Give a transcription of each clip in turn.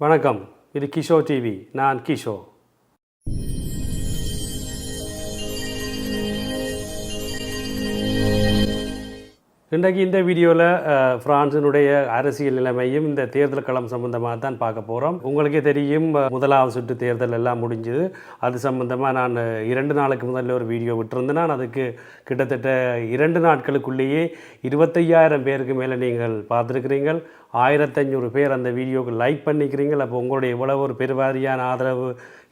வணக்கம். இது கிஷோ டிவி நான் கிஷோ. இன்றைக்கு இந்த வீடியோவில் பிரான்சினுடைய அரசியல் நிலைமையும் இந்த தேர்தல் களம் சம்பந்தமாக தான் பார்க்க போகிறோம் உங்களுக்கே தெரியும் முதலாவது சுற்று தேர்தல் எல்லாம் முடிஞ்சுது. அது சம்பந்தமாக நான் இரண்டு நாளுக்கு முதல்ல ஒரு வீடியோ விட்டுருந்தேன். நான் அதுக்கு கிட்டத்தட்ட இரண்டு நாட்களுக்குள்ளேயே இருபத்தையாயிரம் பேருக்கு மேலே நீங்கள் பார்த்துருக்கிறீங்கள் ஆயிரத்தஞ்சூறு பேர் அந்த வீடியோவுக்கு லைக் பண்ணிக்கிறீங்கள். அப்போ உங்களுடைய இவ்வளவு ஒரு பெருவாரியான ஆதரவு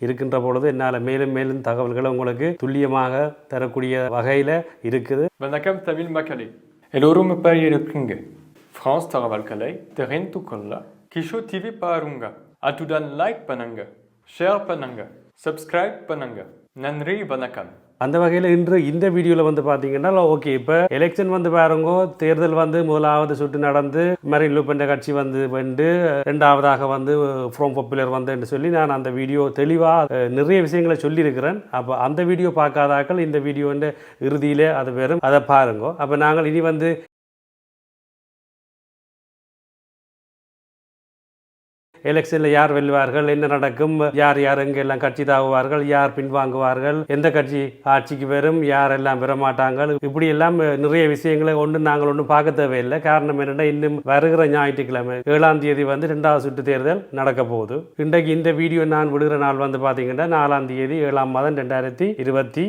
இருக்கின்ற பொழுது என்னால் மேலும் மேலும் தகவல்களை உங்களுக்கு துல்லியமாக தரக்கூடிய வகையில் இருக்குது. வணக்கம் தமிழ் மக்களே. எல்லோரும் இப்போ இருக்குங்க. ஃப்ரான்ஸ் தகவல்களை தெரிந்து கொள்ள கிஷோ டிவி பாருங்க. அத்துடன் லைக் பண்ணுங்க ஷேர் பண்ணுங்க சப்ஸ்கிரைப் பண்ணுங்க. நன்றி வணக்கம். அந்த வகையில் இன்று இந்த வீடியோவில் வந்து பார்த்தீங்கன்னா ஓகே இப்போ எலெக்ஷன் வந்து பாருங்க. தேர்தல் வந்து முதலாவது சுற்று நடந்து மரின் லூப்பென்ற கட்சி வந்து வென்று ரெண்டாவதாக வந்து ஃப்ரோம் பாப்புலர் வந்து சொல்லி நான் அந்த வீடியோ தெளிவாக நிறைய விஷயங்களை சொல்லியிருக்கிறேன். அப்போ அந்த வீடியோ பார்க்காதாக்கள் இந்த வீடியோன்ற இறுதியிலே அது வெறும் அதை பாருங்க. அப்போ நாங்கள் இனி வந்து எலெக்ஷனில் யார் வெல்வார்கள் என்ன நடக்கும் யார் யார் எங்கெல்லாம் கட்சி தாவுவார்கள் யார் பின்வாங்குவார்கள் எந்த கட்சி ஆட்சிக்கு வரும் யாரெல்லாம் பெறமாட்டாங்கள் இப்படி எல்லாம் நிறைய விஷயங்களை ஒன்று நாங்கள் ஒன்றும் பார்க்க தேவையில்லை. காரணம் என்னென்னா இன்னும் வருகிற ஞாயிற்றுக்கிழமை ஏழாம் தேதி வந்து ரெண்டாவது சுற்று தேர்தல் நடக்க போகுது. இன்றைக்கு இந்த வீடியோ நான் விடுகிற நாள் வந்து பார்த்தீங்கன்னா நாலாம் தேதி ஏழாம் மாதம் ரெண்டாயிரத்தி இருபத்தி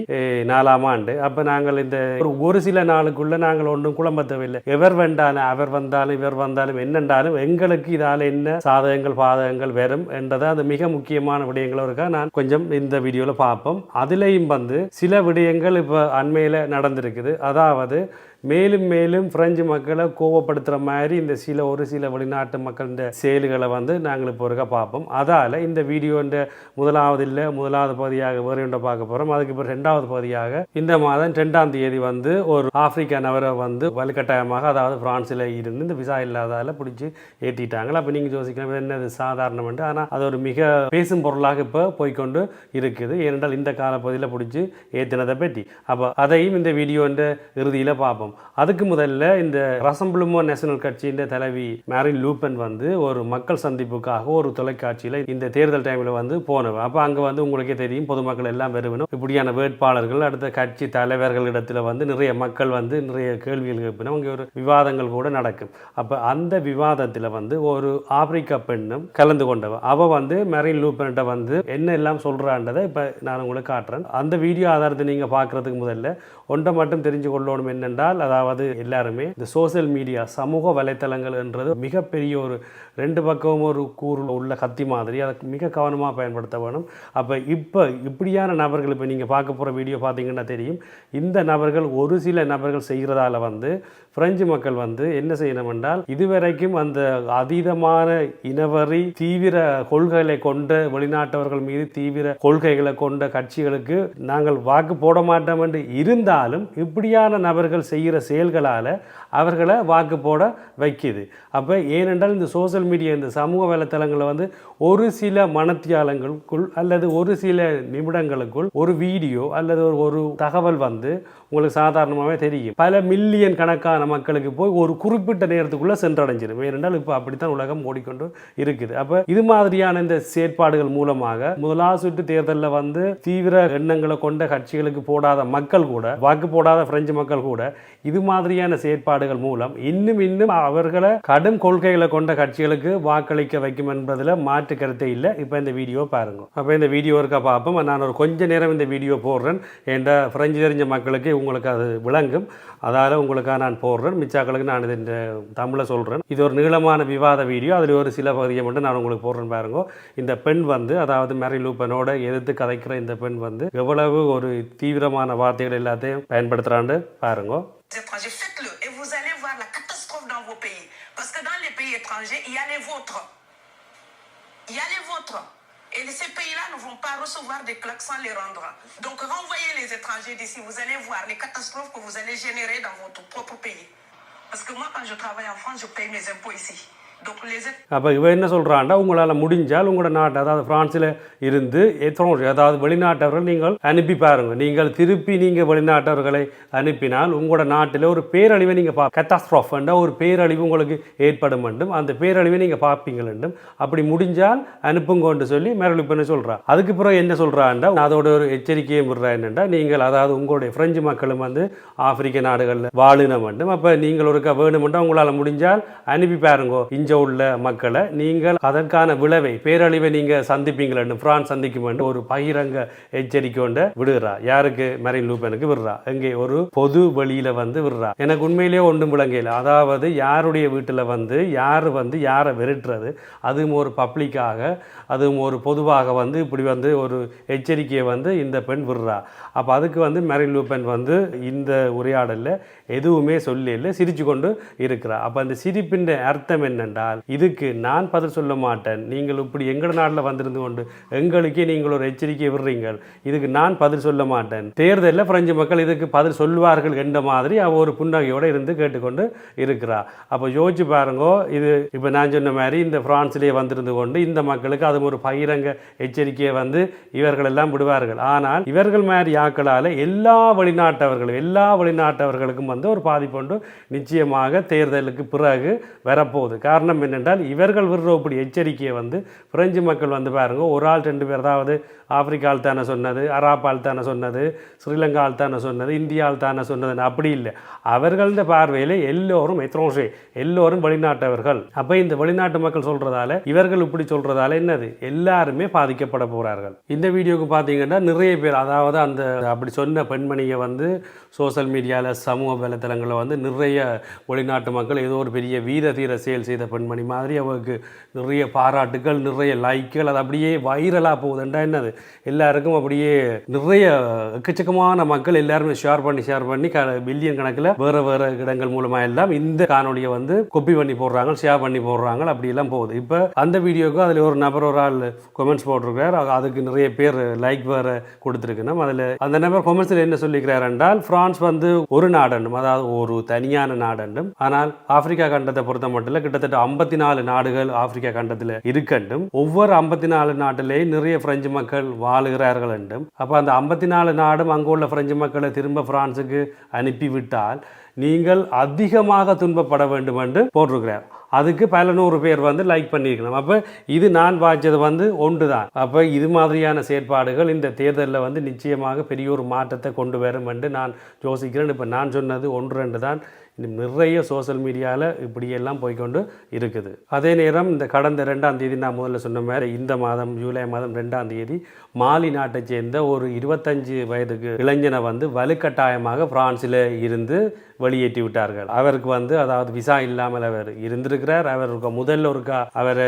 நாலாம் ஆண்டு. அப்போ நாங்கள் இந்த ஒரு ஒரு சில நாளுக்குள்ள நாங்கள் ஒன்றும் குழம்ப தேவையில்லை. எவர் வேண்டாலும் அவர் வந்தாலும் இவர் வந்தாலும் என்னென்றாலும் எங்களுக்கு இதால் என்ன சாதகங்கள் பாதகங்கள் வரும் என்றதை அது மிக முக்கியமான விடயங்களும் இருக்கா? நான் கொஞ்சம் இந்த வீடியோவில் பார்ப்போம். அதுலேயும் வந்து சில விடயங்கள் இப்போ அண்மையில் நடந்திருக்குது. அதாவது மேலும் மேலும் பிரெஞ்சு மக்களை கோவப்படுத்துகிற மாதிரி இந்த சில ஒரு சில வெளிநாட்டு மக்கள் செயல்களை வந்து நாங்கள் இப்போ இருக்க பார்ப்போம். அதால் இந்த வீடியோன்ற முதலாவது இல்லை முதலாவது பகுதியாக வேறு ஒன்றை பார்க்க போகிறோம் அதுக்கு இப்போ ரெண்டாவது பகுதியாக இந்த மாதம் ரெண்டாம் தேதி வந்து ஒரு ஆப்பிரிக்கா நபரை வந்து வலுக்கட்டாயமாக அதாவது பிரான்ஸில் இருந்து இந்த விசா இல்லாதால பிடிச்சி ஏற்றிட்டாங்களா அப்போ நீங்கள் யோசிக்கலாம் என்னது சாதாரணம் ஆனால் அது ஒரு மிக பேசும் பொருளாக இப்போ போய்க்கொண்டு இருக்குது. ஏனென்றால் இந்த காலப்பகுதியில் பிடிச்சி ஏற்றினதை பற்றி. அப்போ அதையும் இந்த வீடியோன்ற இறுதியில் பார்ப்போம். அதுக்கு முதல்ல இந்த ரசம்புளுமோ நேஷனல் கட்சியின் தலைவி மேரின் லூப்பன் வந்து ஒரு மக்கள் சந்திப்புக்காக ஒரு தொலைக்காட்சியில் இந்த தேர்தல் டைமில் வந்து போனவ. அப்போ அங்கே வந்து உங்களுக்கே தெரியும் பொதுமக்கள் எல்லாம் வருவனும் இப்படியான வேட்பாளர்கள் அடுத்த கட்சி தலைவர்களிடத்தில் வந்து நிறைய மக்கள் வந்து நிறைய கேள்விகள் கேட்பினும் அங்கே ஒரு விவாதங்கள் கூட நடக்கும். அப்போ அந்த விவாதத்தில் வந்து ஒரு ஆப்பிரிக்க பெண்ணும் கலந்து கொண்டவன் அவ வந்து மெரின் லூப்பன்கிட்ட வந்து என்ன எல்லாம் சொல்கிறான்றதை இப்போ நான் உங்களுக்கு காட்டுறேன். அந்த வீடியோ ஆதாரத்தை நீங்கள் பார்க்குறதுக்கு முதல்ல ஒன்றை மட்டும் தெரிஞ்சு கொள்ளணும் என்னென்றால் அதாவது எல்லாருமே இந்த சோசியல் மீடியா சமூக வலைத்தளங்கள் என்றது மிகப்பெரிய ஒரு ரெண்டு பக்கமும் ஒரு கூறு உள்ள கத்தி மாதிரி அதை மிக கவனமாக பயன்படுத்த வேணும். அப்போ இப்போ இப்படியான நபர்கள் இப்போ நீங்கள் பார்க்க போகிற வீடியோ பார்த்தீங்கன்னா தெரியும். இந்த நபர்கள் ஒரு சில நபர்கள் செய்கிறதால வந்து பிரெஞ்சு மக்கள் வந்து என்ன செய்யணும் என்றால் இதுவரைக்கும் அந்த அதீதமான இனவரி தீவிர கொள்கைகளை கொண்ட வெளிநாட்டவர்கள் மீது தீவிர கொள்கைகளை கொண்ட கட்சிகளுக்கு நாங்கள் வாக்கு போட மாட்டோம் என்று இருந்தாலும் இப்படியான நபர்கள் செய்கிற செயல்களால் அவர்களை வாக்கு போட வைக்குது. அப்போ ஏனென்றால் இந்த சோஷியல் மீடியா இந்த சமூக வலைத்தளங்களில் வந்து ஒரு சில மனத்தியாலங்களுக்குள் அல்லது ஒரு சில நிமிடங்களுக்குள் ஒரு வீடியோ அல்லது ஒரு ஒரு தகவல் வந்து உங்களுக்கு சாதாரணமாகவே தெரியும். பல மில்லியன் கணக்கான மக்களுக்கு போய் ஒரு குறிப்பிட்ட நேரத்துக்குள்ளே சென்றடைஞ்சிடும் ஏனென்றால் இப்போ அப்படித்தான் உலகம் ஓடிக்கொண்டு இருக்குது. அப்போ இது மாதிரியான இந்த செயற்பாடுகள் மூலமாக முதலாவது சுற்று தேர்தலில் வந்து தீவிர எண்ணங்களை கொண்ட கட்சிகளுக்கு போடாத மக்கள் கூட வாக்கு போடாத பிரெஞ்சு மக்கள் கூட இது மாதிரியான செயற்பாடுகள் மூலம் இன்னும் இன்னும் அவர்களை கடும் கொள்கைகளை கொண்ட கட்சிகளுக்கு வாக்களிக்க வைக்கும் என்பதில் மாற்று கருத்தை இல்லை. இப்போ இந்த வீடியோ பாருங்க. அப்போ இந்த வீடியோ இருக்க பார்ப்போம் நான் ஒரு கொஞ்ச நேரம் இந்த வீடியோ போடுறேன். என்ற பிரெஞ்சு தெரிஞ்ச மக்களுக்கு உங்களுக்கு அது விளங்கும். அதால் உங்களுக்காக நான் போடுறேன். மிச்சாக்களுக்கு நான் இது இந்த தமிழை சொல்கிறேன் இது ஒரு நீளமான விவாத வீடியோ. அதில் ஒரு சில பகுதியை மட்டும் நான் உங்களுக்கு போடுறேன் பாருங்க. இந்த பெண் வந்து அதாவது மேரி லூப்பனோட எதிர்த்து கதைக்கிற இந்த பெண் வந்து எவ்வளவு ஒரு தீவிரமான வார்த்தைகள் எல்லாத்தையும் பயன்படுத்துகிறான்னு பாருங்க. Parce que dans les pays étrangers, il y a les vôtres. Il y a les vôtres. Et ces pays-là ne vont pas recevoir des claques sans les rendre. Donc renvoyez les étrangers d'ici, vous allez voir les catastrophes que vous allez générer dans votre propre pays. Parce que moi, quand je travaille en France, je paye mes impôts ici. அப்போ இவன் என்ன சொல்கிறான்டா உங்களால் முடிஞ்சால் உங்களோட நாட்டை அதாவது ஃப்ரான்ஸில் இருந்து ஏதாவது அதாவது வெளிநாட்டவர்கள் நீங்கள் அனுப்பி பாருங்க. நீங்கள் திருப்பி நீங்கள் வெளிநாட்டவர்களை அனுப்பினால் உங்களோட நாட்டில் ஒரு பேரழிவை நீங்கள் பா கத்தாஸ்ட்ராஃபண்டா ஒரு பேரழிவு உங்களுக்கு ஏற்படும் என்றும் அந்த பேரழிவை நீங்கள் பார்ப்பீங்கள் என்றும் அப்படி முடிஞ்சால் அனுப்புங்கன்னு சொல்லி மேரளிப்பன்னு சொல்கிறான் அதுக்கு பிறகு என்ன சொல்கிறான்டா அதோட ஒரு எச்சரிக்கையை விடுறேன் என்னென்னா நீங்கள் அதாவது உங்களுடைய பிரெஞ்சு மக்களும் வந்து ஆப்பிரிக்க நாடுகளில் வாழின வேண்டும் அப்போ நீங்கள் ஒருக்கா வேணுமெண்டா உங்களால் முடிஞ்சால் அனுப்பி பாருங்கோ. இஞ்ச உள்ள மக்களை நீங்கள் அதற்கான விளைவை பேரழிவை நீங்கள் சந்திப்பீங்களேன்னு பிரான்ஸ் சந்திக்கும் ஒரு பகிரங்க எச்சரிக்கை கொண்டு விடுறா. யாருக்கு? மெரின் லூபனுக்கு விடுறா. இங்கே ஒரு பொது வெளியில வந்து விடுறா. எனக்கு உண்மையிலேயே ஒன்றும் விளங்கையில் அதாவது யாருடைய வீட்டில் வந்து யார் வந்து யாரை விரட்டுறது? அதுவும் ஒரு பப்ளிக்காக அதுவும் ஒரு பொதுவாக வந்து இப்படி வந்து ஒரு எச்சரிக்கையை வந்து இந்த பெண் விடுறா. அப்போ அதுக்கு வந்து மெரின் லூப்பன் வந்து இந்த உரையாடலில் எதுவுமே சொல்லி இல்லை சிரிச்சு கொண்டு இருக்கிறார். அப்போ அந்த சிரிப்பின் அர்த்தம் என்னென்றால் இதுக்கு நான் பதில் சொல்ல மாட்டேன். நீங்கள் இப்படி எங்கள் நாட்டில் வந்திருந்து கொண்டு எங்களுக்கே நீங்கள் ஒரு எச்சரிக்கை விடுறீங்கள் இதுக்கு நான் பதில் சொல்ல மாட்டேன். தேர்தலில் பிரெஞ்சு மக்கள் இதுக்கு பதில் சொல்வார்கள் என்ற மாதிரி அவ ஒரு புன்னகையோடு இருந்து கேட்டுக்கொண்டு இருக்கிறார். அப்போ யோசிச்சு பாருங்கோ இது இப்போ நான் சொன்ன மாதிரி இந்த பிரான்ஸ்லேயே வந்திருந்து கொண்டு இந்த மக்களுக்கு அது ஒரு பகிரங்க எச்சரிக்கையை வந்து இவர்கள் எல்லாம் விடுவார்கள். ஆனால் இவர்கள் மாதிரி ஆக்களால் எல்லா வெளிநாட்டவர்களும் எல்லா வெளிநாட்டவர்களுக்கும் வந்து ஒரு பாதிப்பு உண்டு. நிச்சயமாக தேர்தலுக்கு பிறகு வரப்போகுது. காரணம் என்னென்றால் இவர்கள் விடுற இப்படி எச்சரிக்கையை வந்து பிரெஞ்சு மக்கள் வந்து பாருங்க ஒரு ஆள் ரெண்டு பேர் அதாவது ஆப்பிரிக்கால் தானே சொன்னது அராப்பால் தானே சொன்னது ஸ்ரீலங்கால் தானே சொன்னது இந்தியாவில் தானே சொன்னதுன்னு அப்படி இல்லை. அவர்கள்ட பார்வையில் எல்லோரும் எத்ரோஷே எல்லோரும் வெளிநாட்டவர்கள். அப்போ இந்த வெளிநாட்டு மக்கள் சொல்கிறதால இவர்கள் இப்படி சொல்கிறதால என்னது? எல்லாருமே பாதிக்கப்பட போகிறார்கள் இந்த வீடியோக்கு பார்த்தீங்கன்னா நிறைய பேர் அதாவது அந்த அப்படி சொன்ன பெண்மணியை வந்து சோஷியல் மீடியாவில் சமூக வலைத்தளங்களில் வந்து நிறைய வெளிநாட்டு மக்கள் ஏதோ ஒரு பெரிய வீர தீர செயல் செய்த பெண்மணி மாதிரி அவருக்கு நிறைய பாராட்டுகள் நிறைய லைக்குகள் அது அப்படியே வைரலாக போகுதுண்டா என்னது? எல்லாருக்கும் அப்படியே நிறைய எக்கச்சக்கமான மக்கள் எல்லாருமே ஷேர் பண்ணி ஷேர் பண்ணி க பில்லியன் கணக்கில் வேறு வேறு இடங்கள் மூலமாக எல்லாம் இந்த காணொலியை வந்து கொப்பி பண்ணி போடுறாங்க ஷேர் பண்ணி போடுறாங்க. அப்படியெல்லாம் போகுது. இப்போ அந்த வீடியோக்கு அதில் ஒரு நபர் ஒரு ஆள் கொமெண்ட்ஸ் போட்டிருக்கிறார். அதுக்கு நிறைய பேர் லைக் வேறு கொடுத்துருக்குன்னா அதில் அந்த நபர் கொமெண்ட்ஸில் என்ன சொல்லிக்கிறார் என்றால் பிரான்ஸ் வந்து ஒரு நாடண்டும் அதாவது ஒரு தனியான நாடண்டும் ஆனால் ஆப்பிரிக்கா கண்டத்தை பொறுத்த மட்டும் கிட்டத்தட்ட ஐம்பத்தி நாலு நாடுகள் ஆப்பிரிக்கா கண்டத்தில் இருக்கண்டும் ஒவ்வொரு ஐம்பத்தி நாலு நாட்டிலேயும் நிறைய பிரெஞ்சு மக்கள் வாழுகிறார்கள் என்றும் அப்போ அந்த ஐம்பத்தி நாலு நாடும் அங்கு உள்ள பிரெஞ்சு மக்களை திரும்ப பிரான்ஸுக்கு அனுப்பிவிட்டால் நீங்கள் அதிகமாக துன்பப்பட வேண்டும் என்று போட்டிருக்கிறார். அதுக்கு பல நூறு பேர் வந்து லைக் பண்ணியிருக்கணும். அப்போ இது நான் வாய்ச்சது வந்து ஒன்று தான் அப்போ இது மாதிரியான செயற்பாடுகள் இந்த தேர்தலில் வந்து நிச்சயமாக பெரிய ஒரு மாற்றத்தை கொண்டு வரும் என்று நான் யோசிக்கிறேன். இப்போ நான் சொன்னது ஒன்று ரெண்டு தான் நிறைய சோஷியல் மீடியாவில் இப்படியெல்லாம் போய்க்கொண்டு இருக்குது. அதே நேரம் இந்த கடந்த ரெண்டாம் தேதி நான் முதல்ல சொன்ன மாதிரி இந்த மாதம் ஜூலை மாதம் ரெண்டாம் தேதி மாலி நாட்டை சேர்ந்த ஒரு இருபத்தஞ்சு வயதுக்கு இளைஞனை வந்து வலுக்கட்டாயமாக பிரான்சில் இருந்து வெளியேற்றி விட்டார்கள். அவருக்கு வந்து அதாவது விசா இல்லாமல் அவர் இருந்திருக்கிறார். அவருக்கு முதல்ல ஒருக்கா அவர்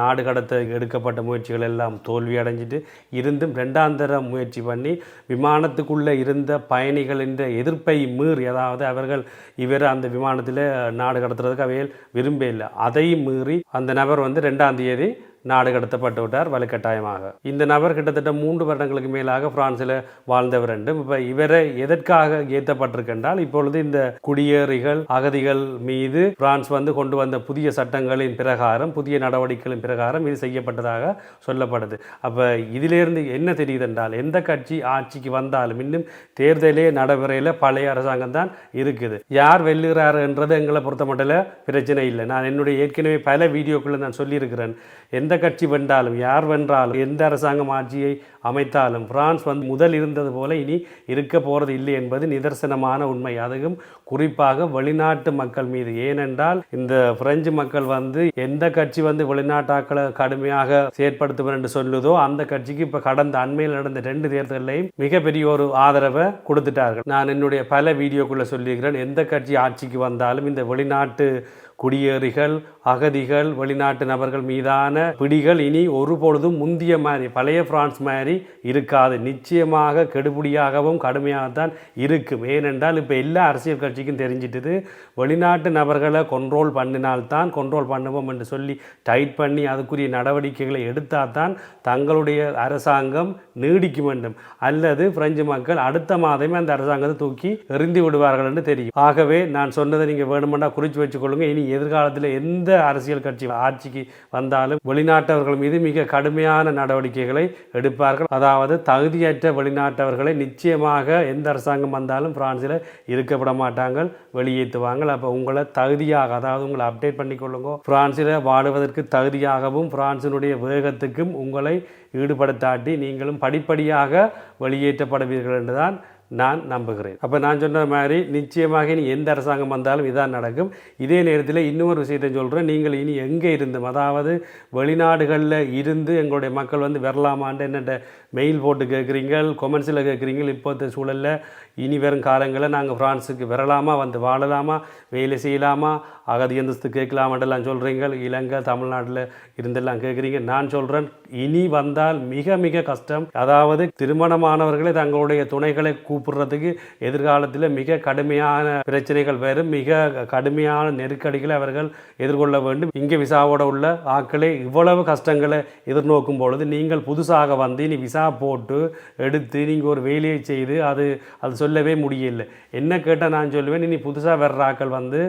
நாடு கடத்த எடுக்கப்பட்ட முயற்சிகள் எல்லாம் தோல்வி அடைஞ்சிட்டு இருந்தும் ரெண்டாம் தர முயற்சி பண்ணி விமானத்துக்குள்ளே இருந்த பயணிகளின் எதிர்ப்பை மீறி அதாவது அவர்கள் இவர் அந்த விமானத்தில் நாடு கடத்துறதுக்கு அவையில் விரும்ப இல்லை. அதையும் மீறி அந்த நபர் வந்து ரெண்டாம் தேதி நாடு கடத்தப்பட்டு விட்டார் வலுக்கட்டாயமாக இந்த நபர் கிட்டத்தட்ட மூன்று வருடங்களுக்கு மேலாக பிரான்சில் வாழ்ந்தவர் என்றும் இப்போ இவரை எதற்காக ஏற்றப்பட்டிருக்கின்றால் இப்பொழுது இந்த குடியேறிகள் அகதிகள் மீது பிரான்ஸ் வந்து கொண்டு வந்த புதிய சட்டங்களின் பிரகாரம் புதிய நடவடிக்கைகளின் பிரகாரம் இது செய்யப்பட்டதாக சொல்லப்படுது. அப்போ இதிலிருந்து என்ன தெரியுது என்றால் எந்த கட்சி ஆட்சிக்கு வந்தாலும் இன்னும் தேர்தலே நடைமுறையில் பழைய அரசாங்கம் தான் இருக்குது. யார் வெல்லுகிறாருன்றது எங்களை பொறுத்த மட்டும் பிரச்சனை இல்லை. நான் என்னுடைய ஏற்கனவே பல வீடியோக்களில் நான் சொல்லியிருக்கிறேன். எந்த கட்சி வென்றாலும் யார் வென்றாலும் எந்த அரசாங்கம் ஆட்சியை அமைத்தாலும் பிரான்ஸ் வந்து முதல் இருந்தது போல இனி இருக்க போகிறது இல்லை என்பது நிதர்சனமான உண்மை. அதுவும் குறிப்பாக வெளிநாட்டு மக்கள் மீது. ஏனென்றால் இந்த பிரெஞ்சு மக்கள் வந்து எந்த கட்சி வந்து வெளிநாட்டாக்களை கடுமையாக செயற்படுத்துவர் என்று சொல்லுதோ அந்த கட்சிக்கு இப்போ கடந்த அண்மையில் நடந்த ரெண்டு தேர்தலையும் மிகப்பெரிய ஒரு ஆதரவை கொடுத்துட்டார்கள். நான் என்னுடைய பல வீடியோக்குள்ளே சொல்லியிருக்கிறேன் எந்த கட்சி ஆட்சிக்கு வந்தாலும் இந்த வெளிநாட்டு குடியேறிகள் அகதிகள் வெளிநாட்டு நபர்கள் மீதான பிடிகள் இனி ஒரு பொழுதும் முந்திய மாதிரி பழைய பிரான்ஸ் மாதிரி இருக்காது. நிச்சயமாக கெடுபிடியாகவும் கடுமையாகத்தான் இருக்கும். ஏனென்றால் இப்போ எல்லா அரசியல் கட்சிக்கும் தெரிஞ்சிட்டது வெளிநாட்டு நபர்களை கொண்ட்ரோல் பண்ணினால்தான் கொண்ட்ரோல் பண்ணுவோம் என்று சொல்லி டைட் பண்ணி அதுக்குரிய நடவடிக்கைகளை எடுத்தால் தான் தங்களுடைய அரசாங்கம் நீடிக்க வேண்டும் அல்லது பிரெஞ்சு மக்கள் அடுத்த மாதமே அந்த அரசாங்கத்தை தூக்கி எறிந்து விடுவார்கள் என்று தெரியும். ஆகவே நான் சொன்னதை நீங்கள் வேணுமெண்டா குறித்து வச்சுக்கொள்ளுங்க. இனி எதிர்காலத்தில் எந்த அரசியல் கட்சி ஆட்சிக்கு வந்தாலும் வெளிநாட்டவர்கள் மீது மிக கடுமையான நடவடிக்கைகளை எடுப்பார்கள். அதாவது தகுதியற்ற வெளிநாட்டவர்களை நிச்சயமாக எந்த அரசாங்கம் வந்தாலும் பிரான்சில் இருக்கப்பட மாட்டாங்க வெளியேற்றுவாங்க அப்போ உங்களை தகுதியாக அதாவது உங்களை அப்டேட் பண்ணிக்கொள்ளுங்க பிரான்சில் வாழுவதற்கு தகுதியாகவும் பிரான்சினுடைய வேகத்துக்கும் உங்களை ஈடுபடுத்தாட்டி நீங்களும் படிப்படியாக வெளியேற்றப்படுவீர்கள் என்றுதான் நான் நம்புகிறேன். அப்போ நான் சொன்ன மாதிரி நிச்சயமாக இனி எந்த அரசாங்கம் வந்தாலும் இதான் நடக்கும். இதே நேரத்தில் இன்னொரு விஷயத்தை சொல்கிறேன் நீங்கள் இனி எங்கே இருந்தும் அதாவது வெளிநாடுகளில் இருந்து எங்களுடைய மக்கள் வந்து வரலாமான்ட்டு என்னென்ன மெயில் போட்டு கேட்குறீங்க கொமெண்ட்ஸில் கேட்குறீங்க இப்போத்த சூழலில் இனி வரும் காலங்களில் நாங்கள் ஃப்ரான்ஸுக்கு வரலாமா வந்து வாழலாமா வேலை செய்யலாமா அகதி அந்தஸ்து கேட்கலாமான்ட்டுலாம் சொல்கிறீங்க இலங்கை தமிழ்நாட்டில் இருந்தெல்லாம் கேட்குறீங்க. நான் சொல்கிறேன் இனி வந்தால் மிக மிக கஷ்டம். அதாவது திருமணமானவர்களே தங்களுடைய துணைகளை கூப்பிடுறதுக்கு எதிர்காலத்தில் மிக கடுமையான பிரச்சனைகள் வரும். மிக கடுமையான நெருக்கடிகளை அவர்கள் எதிர்கொள்ள வேண்டும். இங்கே விசாவோட உள்ள ஆட்களே இவ்வளவு கஷ்டங்களை எதிர்நோக்கும் பொழுது நீங்கள் புதுசாக வந்து இனி விசா போட்டு எடுத்து நீங்கள் ஒரு வேலையை செய்து அது அது சொல்லவே முடியல. என்ன கேட்டால் நான் சொல்லுவேன் இனி புதுசாக வர்ற ஆட்கள் வந்து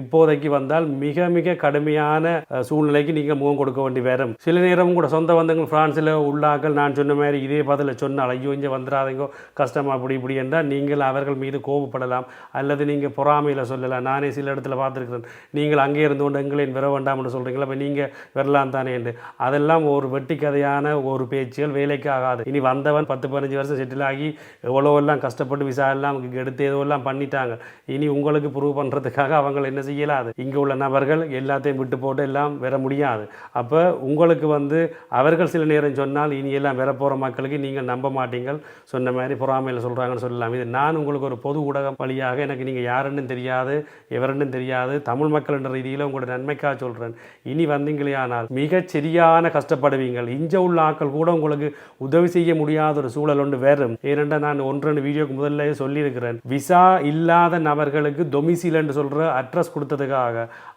இப்போதைக்கு வந்தால் மிக மிக கடுமையான சூழ்நிலைக்கு நீங்கள் முகம் கொடுக்க வேண்டி வரும். சில நேரம் கூட சொந்த பந்தங்கள் ஃப்ரான்ஸில் உள்ளாக்கள் நான் சொன்ன மாதிரி இதே பதில் சொன்னால் ஐயோ இங்கே வந்துடாதீங்க கஷ்டம் அப்படி இப்படி என்றால் நீங்கள் அவர்கள் மீது கோபப்படலாம். அல்லது நீங்கள் பொறாமையில் சொல்லலாம். நானே சில இடத்துல பார்த்துருக்கிறேன். நீங்கள் அங்கே இருந்து கொண்டு எங்களேன் வர வேண்டாம்னு சொல்கிறீங்களா இப்போ நீங்கள் வரலாம் தானே என்று. அதெல்லாம் ஒரு வெட்டி கதையான ஒரு பேச்சுகள் வேலைக்கு ஆகாது இனி வந்தவன் பத்து பதினஞ்சு வருஷம் செட்டில் ஆகி எவ்வளோ எல்லாம் கஷ்டப்பட்டு விசா எல்லாம் எடுத்து ஏதோ எல்லாம் பண்ணிட்டாங்க. இனி உங்களுக்கு ப்ரூவ் பண்ணுறதுக்காக அவங்க என்ன செய்யலாது? இங்கே உள்ள நபர்கள் எல்லாத்தையும் விட்டு போட்டு எல்லாம் வர முடியாது. அப்போ உங்களுக்கு வந்து அவர்கள் சில நேரம் சொன்னால் இனி எல்லாம் வர போகிற மக்களுக்கு நீங்கள் நம்ப மாட்டீங்கள். சொன்ன மாதிரி பொறாமையில் சொல்கிறாங்கன்னு சொல்லலாம். இது நான் உங்களுக்கு ஒரு பொது ஊடகம் வழியாக எனக்கு நீங்கள் யாருன்னு தெரியாது எவருன்னு தெரியாது தமிழ் மக்கள் என்ற ரீதியில் உங்களோட நன்மைக்காக சொல்கிறேன் இனி வந்தீங்களே ஆனால் மிகச் சரியான கஷ்டப்படுவீங்கள். இஞ்ச உள்ள ஆட்கள் கூட உங்களுக்கு உதவி செய்ய முடியாத ஒரு சூழல் ஒன்று வரும். ஏனென்றால் நான் ஒன்று வீடியோக்கு முதல்ல சொல்லியிருக்கிறேன். விசா இல்லாத நபர்களுக்கு டொமிசில் என்று சொல்கிற அட்ரஸ் கொடுத்ததுக்காக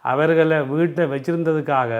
அவர்களை வீட்டை வச்சிருந்ததுக்காக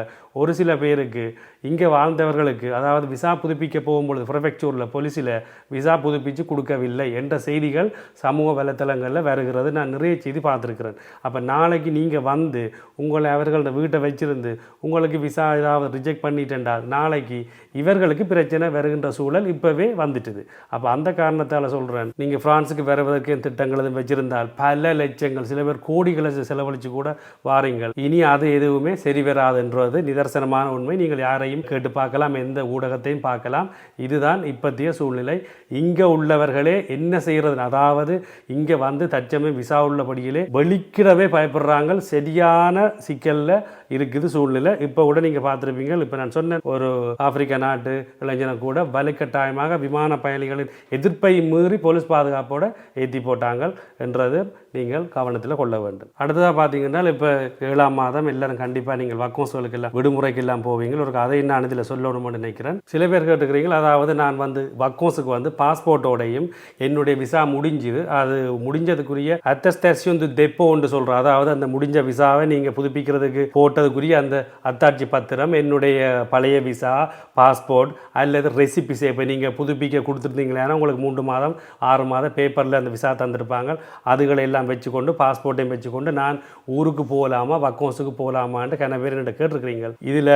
ஒரு சில பேருக்கு இங்கே வாழ்ந்தவர்களுக்கு அதாவது விசா புதுப்பிக்க போகும்பொழுது ப்ரொஃபெக்சூரில் போலீஸில் விசா புதுப்பித்து கொடுக்கவில்லை என்ற செய்திகள் சமூக வலைத்தளங்களில் வருகிறது. நான் நிறைய செய்தி பார்த்துருக்கிறேன். அப்போ நாளைக்கு நீங்கள் வந்து உங்களை அவர்களோட வீட்டை வச்சிருந்து உங்களுக்கு விசா ஏதாவது ரிஜெக்ட் பண்ணிட்டேன்டா நாளைக்கு இவர்களுக்கு பிரச்சனை வருகின்ற சூழல் இப்போவே வந்துட்டுது. அப்போ அந்த காரணத்தால் சொல்கிறேன் நீங்கள் ஃப்ரான்ஸுக்கு வருவதற்கு திட்டங்கள் எதுவும் வச்சுருந்தால் பல லட்சங்கள் சில பேர் கோடிகளை செலவழித்து கூட வாரீங்கள். இனி அது எதுவுமே சரி வராதுன்றது நிதர்சனமான உண்மை. நீங்கள் யாரையும் கேட்டு பார்க்கலாம் எந்த ஊடகத்தையும் பார்க்கலாம். இதுதான் இப்பத்திய சூழ்நிலை. இங்கே உள்ளவர்களே என்ன செய்கிறது அதாவது இங்கே வந்து தச்சமே விசா உள்ளபடியிலே வெளிக்கிடவே பயப்படுறாங்க. சரியான சிக்கலில் இருக்குது சூழ்நிலை. இப்போ கூட நீங்கள் பார்த்துருப்பீங்க. இப்போ நான் சொன்ன ஒரு ஆப்பிரிக்க நாட்டு இளைஞனை கூட வலுக்கட்டாயமாக விமான பயணிகளின் எதிர்ப்பை மீறி போலீஸ் பாதுகாப்போட ஏற்றி போட்டாங்க என்றது நீங்கள் கவனத்தில் கொள்ள வேண்டும். அடுத்ததாக பார்த்தீங்கன்னா இப்போ ஏழாம் மாதம் எல்லாரும் கண்டிப்பாக நீங்கள் வக்கோசுகளுக்கு எல்லாம் விடு எல்லாம் போவீங்க ஒரு கதை நான் இதில் சொல்லணும்னு நினைக்கிறேன். சில பேர் கேட்டுக்கிறீங்க அதாவது நான் வந்து வக்கோஸுக்கு வந்து பாஸ்போர்ட்டோடையும் என்னுடைய விசா முடிஞ்சுது. அது முடிஞ்சதுக்குரிய அட்டஸ்டேஷன் டெப்போன்னு சொல்கிறோம் அதாவது அந்த முடிஞ்ச விசாவை நீங்கள் புதுப்பிக்கிறதுக்கு போட்டதுக்குரிய அந்த அத்தாட்சி பத்திரம் என்னுடைய பழைய விசா பாஸ்போர்ட் அல்லது ரெசிபிஸ் இப்போ நீங்கள் புதுப்பிக்க கொடுத்துருந்தீங்களேன்னா உங்களுக்கு மூன்று மாதம் ஆறு மாதம் பேப்பரில் அந்த விசா தந்திருப்பாங்க. அதுகளை எல்லாம் வச்சுக்கொண்டு பாஸ்போர்ட்டையும் வச்சுக்கொண்டு நான் ஊருக்கு போகலாமா வக்கோஸுக்கு போகலாமான்ட்டு கன பேர் என்கிட்ட கேட்டிருக்கிறீங்க. இதில்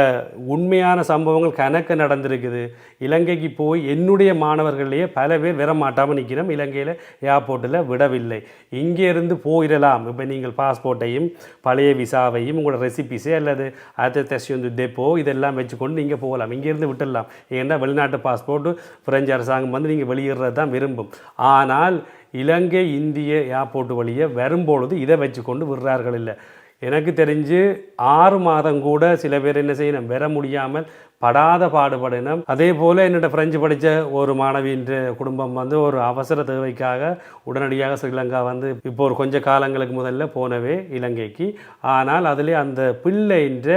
உண்மையான சம்பவங்கள் கணக்கு நடந்திருக்குது. இலங்கைக்கு போய் என்னுடைய மாணவர்களையே பல பேர் வர மாட்டாமல் நிற்கிறோம் இலங்கையில் ஏர்போர்ட்டில் விடவில்லை. இங்கே இருந்து போயிடலாம். இப்போ நீங்கள் பாஸ்போர்ட்டையும் பழைய விசாவையும் உங்களோட ரெசிபிஸே அல்லது அத்தஸ்டியன் டெப்போ இதெல்லாம் வச்சுக்கொண்டு நீங்கள் போகலாம். இங்கேருந்து விட்டுடலாம். ஏன்னா வெளிநாட்டு பாஸ்போர்ட்டு பிரெஞ்சு அரசாங்கம் வந்து நீங்கள் வெளியிடுறது தான் விரும்பும். ஆனால் இலங்கை இந்திய ஏர்போர்ட் வழியே வரும்பொழுது இதை வச்சுக்கொண்டு விடுறார்கள் இல்லை. எனக்கு தெரிஞ்சு ஆறு மாதம் கூட சில பேர் என்ன செய்யணும் வர முடியாமல் படாத பாடுபடினம் அதே போல் என்னோட ஃப்ரெஞ்சு படித்த ஒரு மாணவியின் குடும்பம் வந்து ஒரு அவசர தேவைக்காக உடனடியாக ஸ்ரீலங்கா வந்து இப்போ ஒரு கொஞ்ச காலங்களுக்கு முதல்ல போனவே இலங்கைக்கு. ஆனால் அதில் அந்த பிள்ளைன்ற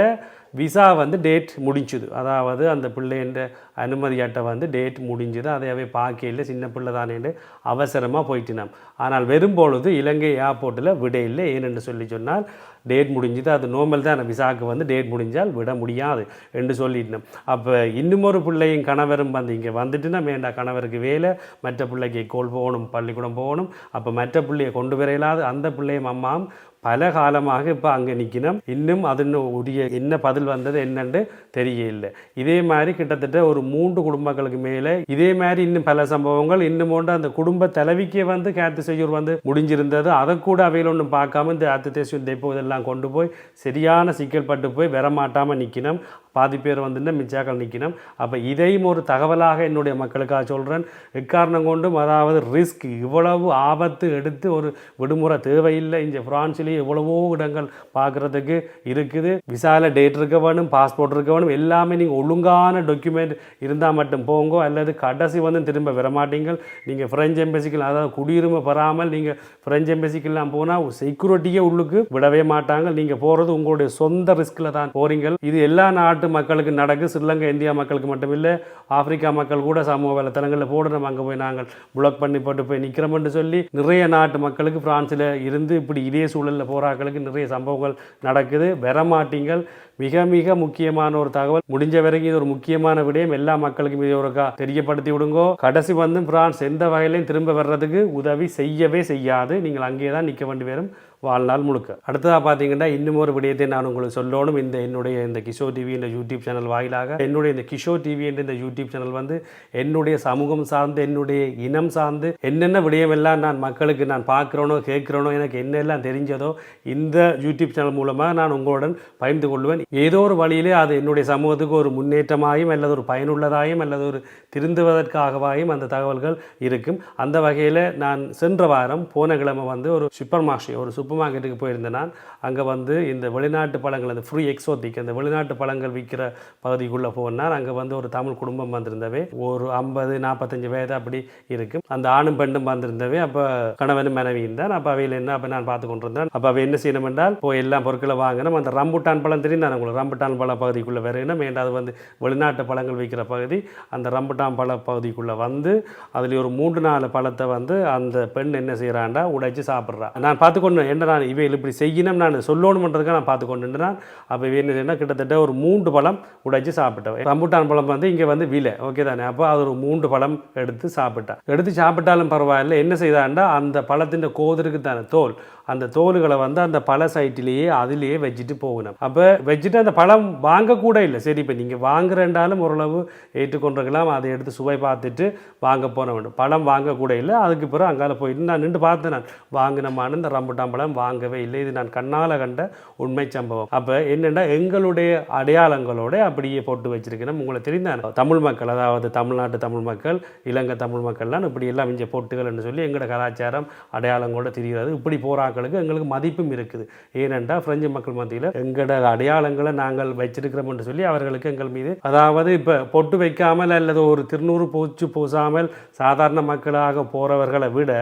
விசா வந்து டேட் முடிஞ்சுது. அதாவது அந்த பிள்ளைன்ற அனுமதி அட்டை வந்து டேட் முடிஞ்சுது. அதையவே பார்க்கையில் சின்ன பிள்ளை தானேன்னு அவசரமாக போயிட்டினோம் ஆனால் வரும்பொழுது இலங்கை ஏர்போர்ட்டில் விடையில்லை ஏனென்று சொல்லி சொன்னால் டேட் முடிஞ்சுது அது நோமல் தான். விசாவுக்கு வந்து டேட் முடிஞ்சால் விட முடியாது என்று சொல்லிட்டோம் அப்போ இன்னுமொரு பிள்ளையும் கணவரும் வந்து இங்கே வந்துட்டுனா வேண்டாம் கணவருக்கு வேலை மற்ற பிள்ளைக்கு கோல் போகணும் பள்ளிக்கூடம் போகணும். அப்போ மற்ற பிள்ளையை கொண்டு வர இயலாது. அந்த பிள்ளையும் அம்மாவும் பல காலமாக இப்போ அங்கே நிற்கணும் இன்னும் அதுன்னு உரிய என்ன பதில் வந்தது என்னன்னு தெரியல இதே மாதிரி கிட்டத்தட்ட ஒரு மூன்று குடும்பங்களுக்கு மேலே இதே மாதிரி இன்னும் பல சம்பவங்கள் இன்னும் ஒன்று அந்த குடும்ப தலைவிக்கே வந்து கேத்து செய்யூர் வந்து முடிஞ்சிருந்தது. அதை கூட அவையில் ஒன்றும் பார்க்காம இந்த அத்து தேசியம் தைப்போ இதெல்லாம் கொண்டு போய் சரியான சிக்கல் பட்டு போய் வரமாட்டாமல் நிற்கணும் பாதி பேர் வந்து மிச்சாக்கள் நிற்கணும் அப்போ இதையும் ஒரு தகவலாக என்னுடைய மக்களுக்காக சொல்கிறேன் எக்காரணம் கொண்டும் அதாவது ரிஸ்க் இவ்வளவு ஆபத்து எடுத்து ஒரு விடுமுறை தேவையில்லை. இங்கே ஃப்ரான்ஸ்லேயே எவ்வளவோ இடங்கள் பார்க்குறதுக்கு இருக்குது. விசால டேட் இருக்க வேணும் பாஸ்போர்ட் இருக்க வேணும் எல்லாமே நீங்கள் ஒழுங்கான டாக்குமெண்ட் இருந்தால் மட்டும் போங்கோ. அல்லது கடைசி வந்து திரும்ப வரமாட்டீங்கள். நீங்கள் ஃப்ரெஞ்ச் எம்பசிக்கு அதாவது குடியுரிமை பெறாமல் நீங்கள் ஃப்ரெஞ்ச் எம்பசிக்கெல்லாம் போனால் செக்யூரிட்டியே உள்ளுக்கு விடவே மாட்டாங்க. நீங்கள் போகிறது உங்களுடைய சொந்த ரிஸ்கில் தான் போகிறீங்க இது எல்லா நாட்டு மக்களுக்கு நடக்கு ஸ்ரீலங்கா இந்தியா மக்களுக்கு மட்டுமில்லை ஆப்பிரிக்கா மக்கள் கூட சமூக வலைத்தளங்களில் போடுறோம் அங்கே போய் நாங்கள் புளாக் பண்ணி போட்டு போய் நிற்கிறோம்னு சொல்லி நிறைய நாட்டு மக்களுக்கு ஃப்ரான்ஸில் இருந்து இப்படி இதே சூழலில் போராக்களுக்கு நிறைய சம்பவங்கள் நடக்குது. வரமாட்டீங்கள் மிக மிக முக்கியமான ஒரு தகவல். முடிஞ்ச வரைக்கும் இது ஒரு முக்கியமான விடயம். எல்லா மக்களுக்கும் இது ஒருக்கா தெரியப்படுத்தி விடுங்கோ. கடைசி வந்து பிரான்ஸ் எந்த வகையிலையும் திரும்ப வர்றதுக்கு உதவி செய்யவே செய்யாது. நீங்கள் அங்கேயே தான் நிற்க வேண்டி வரும். வாழ்நாள் முழுக்க. அடுத்ததாக பார்த்தீங்கன்னா இன்னும் ஒரு விடயத்தை நான் உங்களுக்கு சொல்லணும். இந்த என்னுடைய இந்த கிஷோர் டிவி என்ற யூடியூப் சேனல் வாயிலாக என்னுடைய இந்த கிஷோர் டிவி என்ற இந்த யூடியூப் சேனல் வந்து என்னுடைய சமூகம் சார்ந்து என்னுடைய இனம் சார்ந்து என்னென்ன விடயமெல்லாம் நான் மக்களுக்கு நான் பார்க்குறேனோ கேட்குறேனோ எனக்கு என்னெல்லாம் தெரிஞ்சதோ இந்த யூடியூப் சேனல் மூலமாக நான் உங்களுடன் பகிர்ந்து கொள்வேன். ஏதோ ஒரு வழியிலே அது என்னுடைய சமூகத்துக்கு ஒரு முன்னேற்றமாயும் அல்லது ஒரு பயனுள்ளதாயும் அல்லது ஒரு திருந்துவதற்காகவாயும் அந்த தகவல்கள் இருக்கும். அந்த வகையில் நான் சென்ற வாரம் போன கிழமை வந்து ஒரு சூப்பர் மார்க்கெட் ஒரு சூப்பர் மார்க்கெட்டுக்கு போயிருந்தேன் நான். அங்கே வந்து இந்த வெளிநாட்டு பழங்கள் அந்த ஃப்ரீ எக்ஸோத்திக் அந்த வெளிநாட்டு பழங்கள் விற்கிற பகுதிக்குள்ளே போனால் அங்கே வந்து ஒரு தமிழ் குடும்பம் வந்திருந்தவே. ஒரு ஐம்பது நாற்பத்தஞ்சு வயது அப்படி இருக்கும் அந்த ஆணும் பெண்ணும் வந்திருந்தவே. அப்போ கணவனும் மனைவியும் தான் அப்போ அவையில் என்ன அப்போ நான் பார்த்து கொண்டிருந்தேன். அப்போ அவை என்ன செய்யணும் என்றால் போய் எல்லா பொருட்களை வாங்கினோம் அந்த ரம்புட்டான் பழம் தெரியும் தானே உங்களுக்கு? ரம்புட்டான் பழ பகுதிக்குள்ளே வரணும் வேண்டாம் அது வந்து வெளிநாட்டு பழங்கள் விற்கிற பகுதி அந்த ரம்புட்டான் பழ பகுதிக்குள்ளே வந்து அதில் ஒரு மூன்று நாலு பழத்தை வந்து அந்த பெண் என்ன செய்கிறாண்டா உடைச்சு சாப்பிட்றா. நான் பார்த்து கொண்டு என்ன நான் இவைகள் இப்படி செய்யணும் நான் சொல்லணுன்றதுக்காக நான் பார்த்து கொண்டு நான் அப்போ இவை என்ன செய்யணும் கிட்டத்தட்ட ஒரு மூன்று பழம் உடைச்சு சாப்பிட்டேன் ரம்புட்டான் பழம் வந்து இங்கே வந்து விலை. ஓகே தானே? அப்போ அது ஒரு மூன்று பழம் எடுத்து சாப்பிட்டா எடுத்து சாப்பிட்டாலும் பரவாயில்ல. என்ன செய்தாண்டா அந்த பழத்தின் கோதருக்கு தானே தோல். அந்த தோல்களை வந்து அந்த பழ சைட்டிலேயே அதிலேயே வச்சுட்டு போகணும். அப்போ வச்சுட்டு அந்த பழம் வாங்கக்கூட இல்லை. சரி இப்போ நீங்கள் வாங்குறேன்டாலும் ஓரளவு ஏற்றுக்கொண்டிருக்கலாம். அதை எடுத்து சுவை பார்த்துட்டு வாங்க போன வேண்டும். பழம் வாங்கக்கூட இல்லை. அதுக்கு பிறகு அங்கால போயிட்டு நான் நின்று பார்த்தேன் நான். வாங்கினமான இந்த ரம்புட்டாம் பழம் வாங்கவே இல்லை. இது நான் கண்ணால் கண்ட உண்மை சம்பவம். அப்போ என்னென்னா எங்களுடைய அடையாளங்களோட அப்படியே போட்டு வச்சிருக்கணும். உங்களை தெரிந்தானே தமிழ் மக்கள் அதாவது தமிழ்நாட்டு தமிழ் மக்கள் இலங்கை தமிழ் மக்கள்லாம் இப்படி எல்லாம் இங்கே போட்டுகள்னு சொல்லி எங்களோட கலாச்சாரம் அடையாளங்களோட தெரிகிறது. இப்படி மக்களுக்கு எங்களுக்கு மதிப்பும் இருக்குது. ஏனென்றால் பிரெஞ்சு மக்கள் மத்தியில் எங்களோட அடையாளங்களை நாங்கள் வச்சிருக்கிறோம்னு சொல்லி அவர்களுக்கு எங்கள் மீது அதாவது இப்போ பொட்டு வைக்காமல் அல்லது ஒரு திருநூறு பூச்சு பூசாமல் சாதாரண மக்களாக போகிறவர்களை விட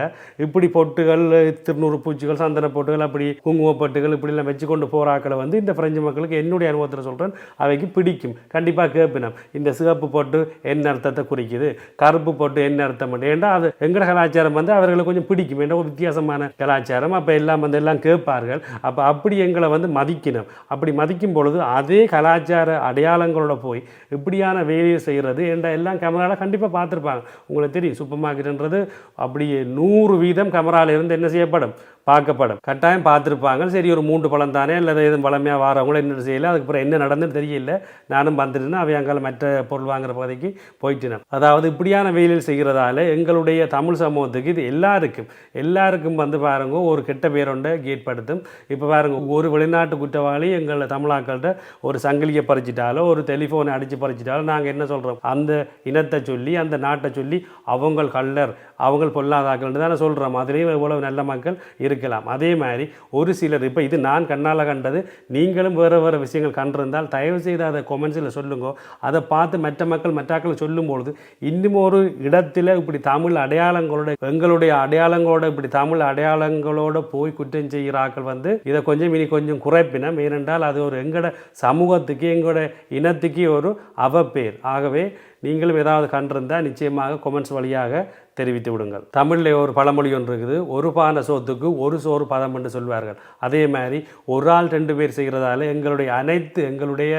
இப்படி பொட்டுகள் திருநூறு பூச்சிகள் சந்தன பொட்டுகள் அப்படி குங்கும பொட்டுகள் இப்படிலாம் வச்சு கொண்டு போகிறாக்களை வந்து இந்த பிரெஞ்சு மக்களுக்கு என்னுடைய அனுபவத்தில் சொல்கிறேன் அவைக்கு பிடிக்கும். கண்டிப்பாக கேட்பினம் இந்த சிவப்பு பொட்டு என்ன அர்த்தத்தை குறிக்குது. கருப்பு பொட்டு என்ன அர்த்தம். ஏன்னா ஏன்டா அது எங்களோட கலாச்சாரம் வந்து அவர்களுக்கு கொஞ்சம் பிடிக்கும். ஏன்னா ஒரு வித்தியாசமான கலாச்சாரம். அப்போ எல்லாம் வந்து எல்லாம் கேட்பார்கள். அப்போ அப்படி எங்களை வந்து மதிக்கணும் அப்படி மதிக்கும் பொழுது அதே கலாச்சார அடையாளங்களோட போய் இப்படியான வேலையை செய்கிறது என்ற எல்லாம் கேமராவில் கண்டிப்பாக பார்த்துருப்பாங்க. உங்களுக்கு தெரியும் சூப்பர் மார்க்கெட்டுன்றது அப்படியே நூறு வீதம் கேமராவில் இருந்து என்ன செய்யப்படும்? பார்க்கப்படும். கட்டாயம் பார்த்துருப்பாங்க. சரி ஒரு மூன்று பழம் தானே இல்லை எதுவும் பழமையாக வாரவங்களும் என்ன செய்யலை அதுக்கப்புறம் என்ன நடந்துன்னு தெரியல. நானும் வந்துட்டுனா அவை அங்கே மற்ற பொருள் வாங்குற பகுதிக்கு போயிட்டுனேன் அதாவது இப்படியான வெயிலில் செய்கிறதால எங்களுடைய தமிழ் சமூகத்துக்கு இது எல்லாருக்கும் எல்லாருக்கும் வந்து பாருங்க ஒரு கெட்ட பேரொண்டை ஏற்படுத்தும். இப்போ பாருங்க ஒரு வெளிநாட்டு குற்றவாளி எங்களை தமிழாக்கள்கிட்ட ஒரு சங்கிலியை பறிச்சிட்டாலோ ஒரு டெலிஃபோனை அடித்து பறிச்சிட்டாலோ நாங்கள் என்ன சொல்கிறோம் அந்த இனத்தை சொல்லி அந்த நாட்டை சொல்லி அவங்கள் கள்ளர் அவங்கள் பொல்லாதாக்கள்னு தானே சொல்கிறோம் அதுலேயும் இவ்வளவு நல்ல மக்கள் இரு இருக்கலாம் அதே மாதிரி ஒரு சிலர் இப்போ இது நான் கண்ணால் கண்டது நீங்களும் வேறு வேறு விஷயங்கள் கண்டிருந்தால் தயவு செய்து அதை கொமெண்ட்ஸில் சொல்லுங்க. அதை பார்த்து மற்ற மக்கள் மற்றாக்கள் சொல்லும்பொழுது இன்னும் ஒரு இடத்துல இப்படி தமிழ் அடையாளங்களோட எங்களுடைய அடையாளங்களோட இப்படி தமிழ் அடையாளங்களோட போய் குற்றம் செய்கிறார்கள் வந்து இதை கொஞ்சம் இனி கொஞ்சம் குறைப்பினம். ஏனென்றால் அது ஒரு எங்களோட சமூகத்துக்கு எங்களோட இனத்துக்கு ஒரு அவப்பேர். ஆகவே நீங்களும் ஏதாவது கண்டிருந்தால் நிச்சயமாக கொமெண்ட்ஸ் வழியாக தெரிவித்து விடுங்கள். தமிழில் ஒரு பழமொழி ஒன்று இருக்குது ஒரு பானை சோத்துக்கு ஒரு சோறு பதம் என்று சொல்வார்கள். அதே மாதிரி ஒரு ஆள் ரெண்டு பேர் செய்கிறதால எங்களுடைய அனைத்து எங்களுடைய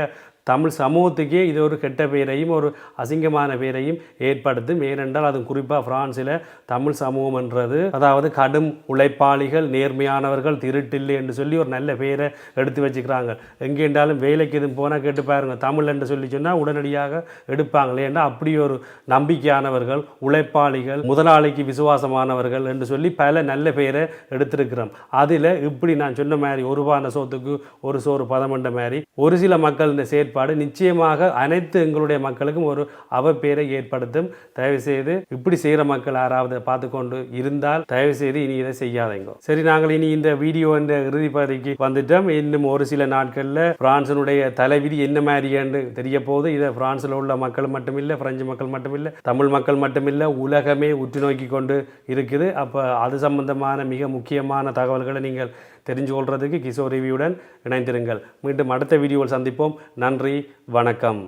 தமிழ் சமூகத்துக்கே இது ஒரு கெட்ட பெயரையும் ஒரு அசிங்கமான பெயரையும் ஏற்படுத்தும். ஏனென்றால் அது குறிப்பாக பிரான்சில் தமிழ் சமூகம் என்றது. அதாவது கடும் உழைப்பாளிகள் நேர்மையானவர்கள் திருட்டில்லை என்று சொல்லி ஒரு நல்ல பெயரை எடுத்து வச்சுக்கிறாங்க. எங்கே என்றாலும் வேலைக்கு எதுவும் போனால் கேட்டு பாருங்க தமிழ் என்று சொல்லி சொன்னால் உடனடியாக எடுப்பாங்களே ஏன்னா அப்படி ஒரு நம்பிக்கையானவர்கள் உழைப்பாளிகள் முதலாளிக்கு விசுவாசமானவர்கள் என்று சொல்லி பல நல்ல பெயரை எடுத்திருக்கிறோம். அதில் இப்படி நான் சொன்ன மாதிரி ஒரு பான சோத்துக்கு ஒரு சோறு பதமண்ட மாதிரி ஒரு சில மக்கள் இந்த செயற்பாடு நிச்சயமாக அனைத்து எங்களுடைய மக்களுக்கும் ஒரு அவப்பேரை ஏற்படுத்தும். தயவுசெய்து இப்படி செய்கிற மக்கள் யாராவது பார்த்து கொண்டு இருந்தால் தயவு செய்து இனி இதை செய்யாதீங்க. சரி நாங்கள் இனி இந்த வீடியோ இந்த இறுதி பகுதிக்கு வந்துட்டோம். இன்னும் ஒரு சில நாட்களில் பிரான்சினுடைய தலைவிதி என்ன மாதிரி என்று தெரிய போது இதை பிரான்சில் உள்ள மக்கள் மட்டுமில்லை பிரெஞ்சு மக்கள் மட்டுமில்லை தமிழ் மக்கள் மட்டுமில்லை உலகமே உற்று நோக்கி கொண்டு இருக்குது. அப்போ அது சம்பந்தமான மிக முக்கியமான தகவல்களை நீங்கள் தெரிஞ்சு கொள்றதுக்கு கிஷோர் ரிவியுடன் இணைந்திருங்கள். மீண்டும் அடுத்த வீடியோவில் சந்திப்போம். நன்றி வணக்கம்.